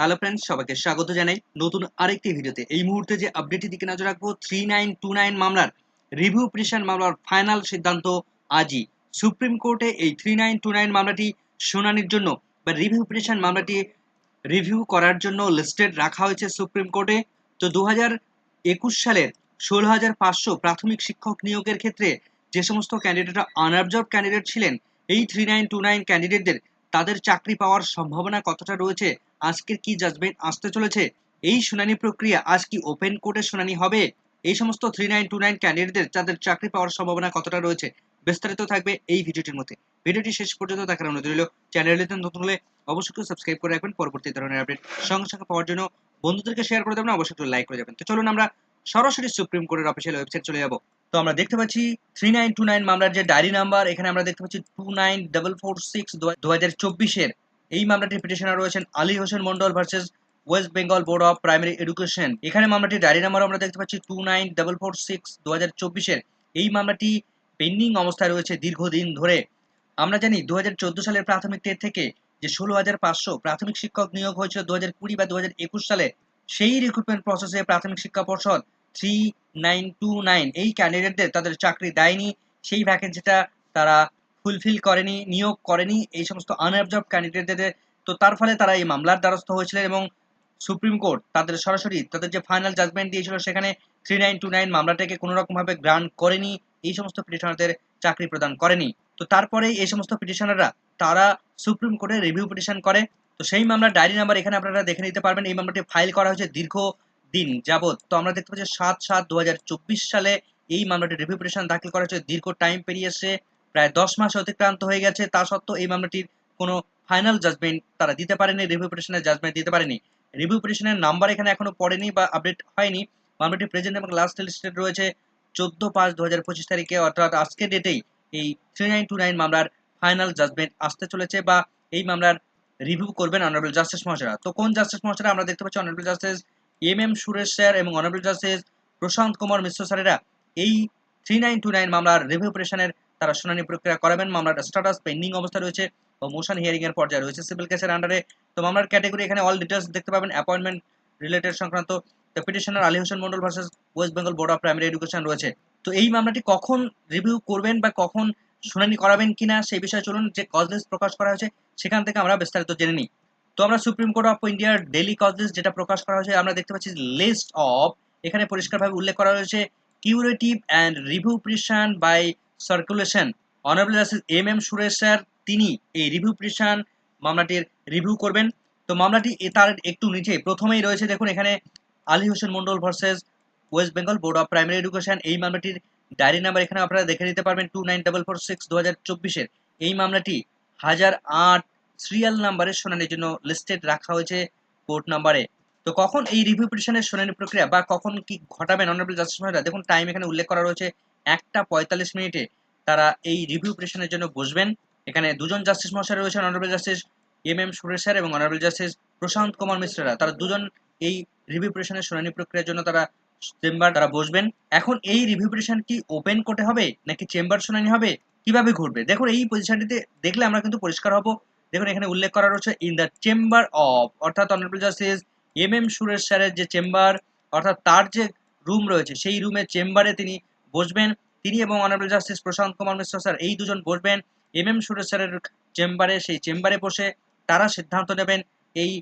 Hello friends সবাইকে স্বাগত জানাই নতুন আরেকটি ভিডিওতে। এই মুহূর্তে যে আপডেটের দিকে নজর রাখব থ্রি নাইন টু নাইন মামলার রিভিউ পিটিশন মামলার ফাইনাল সিদ্ধান্ত আজই। সুপ্রিম কোর্টে এই থ্রি নাইন টু নাইন মামলাটি শুনানির জন্য বা রিভিউ পিটিশন মামলাটি রিভিউ করার জন্য লিস্টেড রাখা হয়েছে সুপ্রিম কোর্টে তো দু হাজার একুশ সালের ষোলো হাজার পাঁচশো প্রাথমিক শিক্ষক নিয়োগের ক্ষেত্রে যে সমস্ত ক্যান্ডিডেটরা আনঅবজার্ভ ক্যান্ডিডেট ছিলেন, এই থ্রি নাইন টু নাইন ক্যান্ডিডেটদের তাদের চাকরি পাওয়ার সম্ভাবনা কতটা রয়েছে, আজকের কি জাজমেন্ট আসতে চলেছে, এই শুনানি প্রক্রিয়া আজ কি ওপেন কোর্টে শুনানি হবে, এই সমস্ত থ্রি নাইন টু নাইন ক্যান্ডিডেটদের তাদের চাকরি পাওয়ার সম্ভাবনা কতটা রয়েছে, বিস্তারিত থাকবে এই ভিডিওটির মধ্যে। ভিডিওটি শেষ পর্যন্ত দেখার অনুরোধ রইল। চ্যানেলটিতে নতুন হলে অবশ্যই সাবস্ক্রাইব করে রাখবেন, পরবর্তী ধরনের আপডেট সঙ্গে সঙ্গে পাওয়ার জন্য বন্ধুদেরকে শেয়ার করে দেবেন, অবশ্যই লাইক করে যাবেন তো চলুন আমরা সরাসরি সুপ্রিম কোর্টের অফিসিয়াল ওয়েবসাইট চলে যাব। তো আমরা দেখতে পাচ্ছি থ্রি নাইন টু নাইন মামলার যে ডায়েরি নাম্বার এখানে আমরা দেখতে পাচ্ছি two nine double four six দু হাজার চব্বিশের এই মামলাটির পিটিশনার রয়েছেন Ali Hossain Mondal versus West Bengal board of primary education এখানে মামলাটি ডায়েরি নাম্বার আমরা দেখতে পাচ্ছি two nine double four six দু হাজার চব্বিশের। এই মামলাটি পেন্ডিং অবস্থায় রয়েছে দীর্ঘদিন ধরে। আমরা জানি দু হাজার চোদ্দ সালের প্রাথমিক টেট থেকে যে ষোলো হাজার পাঁচশো প্রাথমিক শিক্ষক নিয়োগ হয়েছিল দু হাজার কুড়ি বা দু হাজার একুশ সালে, সেই রিক্রুটমেন্ট প্রসেসে প্রাথমিক শিক্ষা পর্ষদ থ্রি নাইন টু নাইন এই ক্যান্ডিডেটদের তাদের চাকরি দেয়নি, সেই ভ্যাকেন্সিটা তারা ফুলফিল করেনি, নিয়োগ করেনি এই সমস্ত আনঅবজার্ভ ক্যান্ডিডেটদের তো তার ফলে তারা এই মামলার দ্বারস্থ হয়েছিলেন এবং সুপ্রিম কোর্ট তাদের সরাসরি তাদের যে ফাইনাল জাজমেন্ট দিয়েছিল, সেখানে থ্রি নাইন টু নাইন মামলাটাকে কোনোরকমভাবে গ্রান্ট করেনি, এই সমস্ত পিটিশনারদের চাকরি প্রদান করেনি। তো তারপরে এই সমস্ত পিটিশনাররা তারা সুপ্রিম কোর্টে রিভিউ পিটিশন করে। তো সেই মামলার ডায়েরি নাম্বার এখানে আপনারা দেখে নিতে পারবেন। এই মামলাটি ফাইল করা হয়েছে দীর্ঘ দিন যাবৎ। তো আমরা দেখতে পাচ্ছি সাত সাত দু সালে এই মামলাটি রিভিউ পিটিশন দাখিল করা হয়েছে। দীর্ঘ টাইম পেরিয়ে এসে প্রায় দশ মাস অতিক্রান্ত হয়ে গেছে। তা সত্ত্বেও এই মামলাটির কোনো ফাইনাল জাজমেন্ট তারা দিতে পারেনি রিভিউ পিটিশনের জাজমেন্ট দিতে পারেনি। রিভিউ পিটিশনের নাম্বার এখানে এখনও পড়েনি বা আপডেট হয়নি। মামলাটি প্রেজেন্ট এবং লাস্ট লিস্টেড রয়েছে চোদ্দ পাঁচ দু হাজার পঁচিশ তারিখে। অর্থাৎ আজকের ডেটেই এই থ্রি নাইন টু নাইন মামলার ফাইনাল জাজমেন্ট আসতে চলেছে বা এই মামলার রিভিউ করবেন অনারেবল জাস্টিস মহাশয়রা। তো কোন জাস্টিস মহাশয়রা? আমরা দেখতে পাচ্ছি honourable justice M M Suresh sir এবং অনারেবল জাস্টিস প্রশান্ত কুমার মিশ্র স্যারেরা এই থ্রি নাইন টু নাইন মামলার রিভিউ পিটিশনের তারা শুনানি প্রক্রিয়া করাবেন। মামলার স্ট্যাটাস পেন্ডিং অবস্থা রয়েছে ও মোশন হিয়ারিং এর পর্যায়ে রয়েছে সিভিল কেসের আন্ডারে তো মামলার ক্যাটাগরি এখানে অল ডিটেলস দেখতে পাবেন। অ্যাপয়েন্টমেন্ট রিলেটেড সংক্রান্ত। তো petitioner Ali Hossain Mondal versus West Bengal board of primary education রয়েছে। তো এই মামলাটি কখন রিভিউ করবেন বা কখন শুনানি করাবেন কিনা সেই বিষয়ে চলুন যে কজ লিস্ট প্রকাশ করা হয়েছে, সেখান থেকে আমরা বিস্তারিত জেনে নিই। তো আমরা সুপ্রিম কোর্ট অফ ইন্ডিয়ার ডেলি কজ লিস্ট যেটা প্রকাশ করা হয়েছে, আমরা দেখতে পাচ্ছি লিস্ট অফ এখানে পরিষ্কারভাবে উল্লেখ করা হয়েছে curative and review petition by circulation honourable justice M M Suresh sir তিনি এই রিভিউ পিটিশন মামলাটির রিভিউ করবেন। তো মামলাটি তার একটু নিচে, প্রথমেই রয়েছে দেখুন এখানে Ali Hossain Mondal versus West Bengal board of primary education এই মামলাটির ডায়েরি নাম্বার এখানে আপনারা দেখে নিতে পারবেন two nine double four six দু হাজার চব্বিশের। এই মামলাটি হাজার আট সিরিয়াল নাম্বারের শুনানির জন্য লিস্টেড রাখা হয়েছে কোর্ট নাম্বারে তো কখন এই রিভিউ পিটিশনের শুনানি প্রক্রিয়া বা কখন কি ঘটাবেন অনারেবল জাস্টিস দেখুন টাইম এখানে উল্লেখ করা রয়েছে একটা পঁয়তাল্লিশ মিনিটে। তারা এই রিভিউ পিটিশনের জন্য বসবেন। এখানে দুজন জাস্টিস মহাশয় রয়েছেন honourable justice M M Suresh sir এবং অনারেবল জাস্টিস প্রশান্ত কুমার মিশ্ররা। তারা দুজন এই রিভিউ পিটিশনের শুনানি প্রক্রিয়ার জন্য তারা চেম্বার তারা বসবেন। এখন এই রিভিউ পিটিশন কি ওপেন কোর্টে হবে নাকি চেম্বার শুনানি হবে? কীভাবে ঘটবে? দেখুন, এই পজিশনটিতে দেখলে আমরা কিন্তু পরিষ্কার হব। দেখুন, এখানে উল্লেখ করা রয়েছে ইন দ্য চেম্বার অফ অর্থাৎ honourable justice M M Suresh স্যারের যে চেম্বার অর্থাৎ তার যে রুম রয়েছে, সেই রুমের চেম্বারে তিনি বসবেন। তিনি এবং honourable justice Prashant Kumar Mishra sir এই দুজন বসবেন। এম এম সুরেশ স্যারের চেম্বারে সেই চেম্বারে বসে তারা সিদ্ধান্ত নেবেন। এই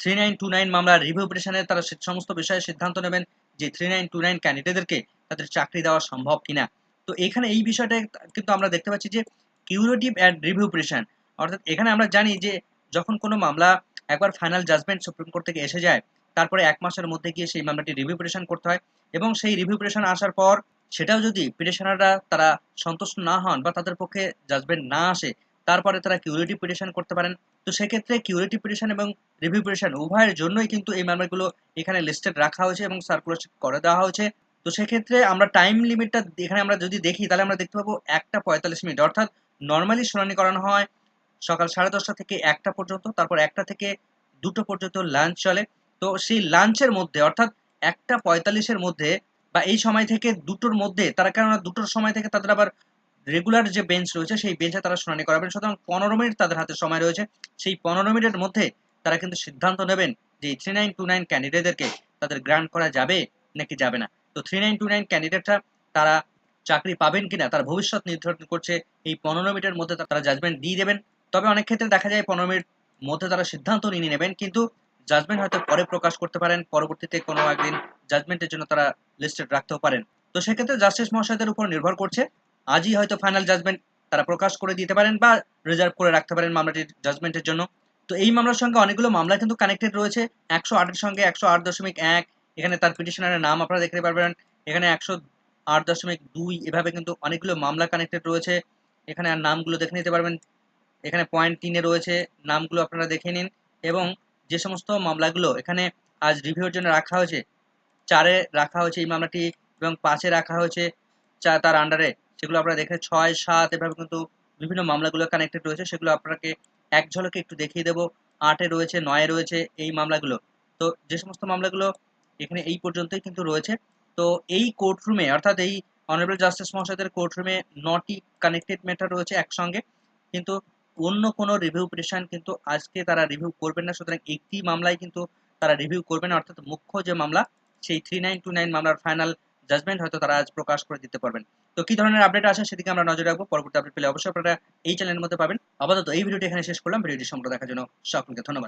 থ্রি নাইন টু নাইন মামলার রিভিউ পিটিশনে তারা সমস্ত বিষয়ে সিদ্ধান্ত নেবেন যে থ্রি নাইন টু নাইন ক্যান্ডিডেটদেরকে তাদের চাকরি দেওয়া সম্ভব কিনা। তো এখানে এই বিষয়টা কিন্তু আমরা দেখতে পাচ্ছি যে কিউরেটিভ অ্যান্ড রিভিউ পিটিশন অর্থাৎ এখানে আমরা জানি যে যখন কোনো মামলা একবার ফাইনাল জাজমেন্ট সুপ্রিম কোর্ট থেকে এসে যায়, তারপরে এক মাসের মধ্যে গিয়ে সেই মামলাটি রিভিউ পিটিশন করতে হয় এবং সেই রিভিউ পিটিশন আসার পর সেটাও যদি পিটিশনাররা তারা সন্তুষ্ট না হন বা তাদের পক্ষে জাজমেন্ট না আসে, তারপরে তারা কিউরেটিভ পিটিশন করতে পারেন। তো সেক্ষেত্রে কিউরেটিভ পিটিশন এবং রিভিউ পিটিশন উভয়ের জন্যই কিন্তু এই মামলাগুলো এখানে লিস্টেড রাখা হয়েছে এবং সার্কুলেশন করে দেওয়া হয়েছে। তো সেক্ষেত্রে আমরা টাইম লিমিটটা এখানে আমরা যদি দেখি, তাহলে আমরা দেখতে পাবো একটা পঁয়তাল্লিশ মিনিট। অর্থাৎ নর্মালি শুনানি করানো হয় সকাল সাড়ে দশটা থেকে একটা পর্যন্ত, তারপর একটা থেকে দুটো পর্যন্ত লাঞ্চ চলে। তো সেই লাঞ্চের মধ্যে, অর্থাৎ একটা পঁয়তাল্লিশের মধ্যে বা এই সময় থেকে দুটোর মধ্যে, তারা কেননা দুটোর সময় থেকে তাদের আবার রেগুলার যে বেঞ্চ রয়েছে, সেই বেঞ্চে তারা শুনানি করাবেন। সুতরাং পনেরো মিনিট তাদের হাতে সময় রয়েছে। সেই পনেরো মিনিটের মধ্যে তারা কিন্তু সিদ্ধান্ত নেবেন যে থ্রি নাইন টু নাইন ক্যান্ডিডেটদেরকে তাদের গ্রান্ট করা যাবে নাকি যাবে না। তো থ্রি নাইন টু নাইন ক্যান্ডিডেটরা তারা চাকরি পাবেন কিনা, তার ভবিষ্যৎ নির্ধারণ করছে, এই পনেরো মিনিটের মধ্যে তারা জাজমেন্ট দিয়ে দেবেন। তবে অনেক ক্ষেত্রে দেখা যায় পনেরো মিনিট মধ্যে তারা সিদ্ধান্ত নিয়ে নেবেন, কিন্তু জাজমেন্ট হয়তো পরে প্রকাশ করতে পারেন, পরবর্তীতে কোনো একদিন জাজমেন্টের জন্য তারা লিস্টেড রাখতেও পারেন। তো সেক্ষেত্রে জাস্টিস মহাশয়দের উপর নির্ভর করছে, আজই হয়তো ফাইনাল জাজমেন্ট তারা প্রকাশ করে দিতে পারেন বা রিজার্ভ করে রাখতে পারেন মামলাটির জাজমেন্টের জন্য। তো এই মামলার সঙ্গে অনেকগুলো মামলা কিন্তু কানেক্টেড রয়েছে, একশো আটের সঙ্গে একশো আট দশমিক এক, এখানে তার পিটিশনারের নাম আপনারা দেখতে পারবেন, এখানে একশো আট দশমিক দুই, এভাবে কিন্তু অনেকগুলো মামলা কানেক্টেড রয়েছে, এখানে আর নামগুলো দেখে নিতে পারবেন এখানে পয়েন্ট তিনে রয়েছে। নামগুলো আপনারা দেখে নিন। এবং যে সমস্ত মামলাগুলো এখানে আজ রিভিউর জন্য রাখা হয়েছে, চারে রাখা হয়েছে এই মামলাটি এবং পাঁচে রাখা হয়েছে চা তার আন্ডারে সেগুলো আপনারা দেখে ছয়, সাত, এভাবে কিন্তু বিভিন্ন মামলাগুলো কানেক্টেড রয়েছে। সেগুলো আপনাকে এক ঝলকে একটু দেখিয়ে দেবো। আটে রয়েছে, নয়ে রয়েছে এই মামলাগুলো। তো যে সমস্ত মামলাগুলো এখানে এই পর্যন্তই কিন্তু রয়েছে। তো এই কোর্টরুমে অর্থাৎ এই অনারেবল জাস্টিস মহাশয়দের কোর্টরুমে নটি কানেক্টেড ম্যাটার রয়েছে একসঙ্গে। কিন্তু অন্য কোনো রিভিউ পিটিশন কিন্তু আজকে তারা রিভিউ করবেন না, সুতরাং একটি মামলায় কিন্তু তারা রিভিউ করবেন অর্থাৎ মুখ্য যে মামলা, সেই থ্রি নাইন টু নাইন মামলার ফাইনাল জাজমেন্ট হয়তো তারা আজ প্রকাশ করে দিতে পারবেন। তো কি ধরনের আপডেট আসে সেদিকে আমরা নজর রাখব, পরবর্তী আপডেট পেলে অবশ্যই আপনারা এই চ্যানেলের মধ্যে পাবেন। আপাতত এই ভিডিওটি এখানে শেষ করলাম, ভিডিওটি সম্পর্কে দেখার জন্য সকলকে ধন্যবাদ।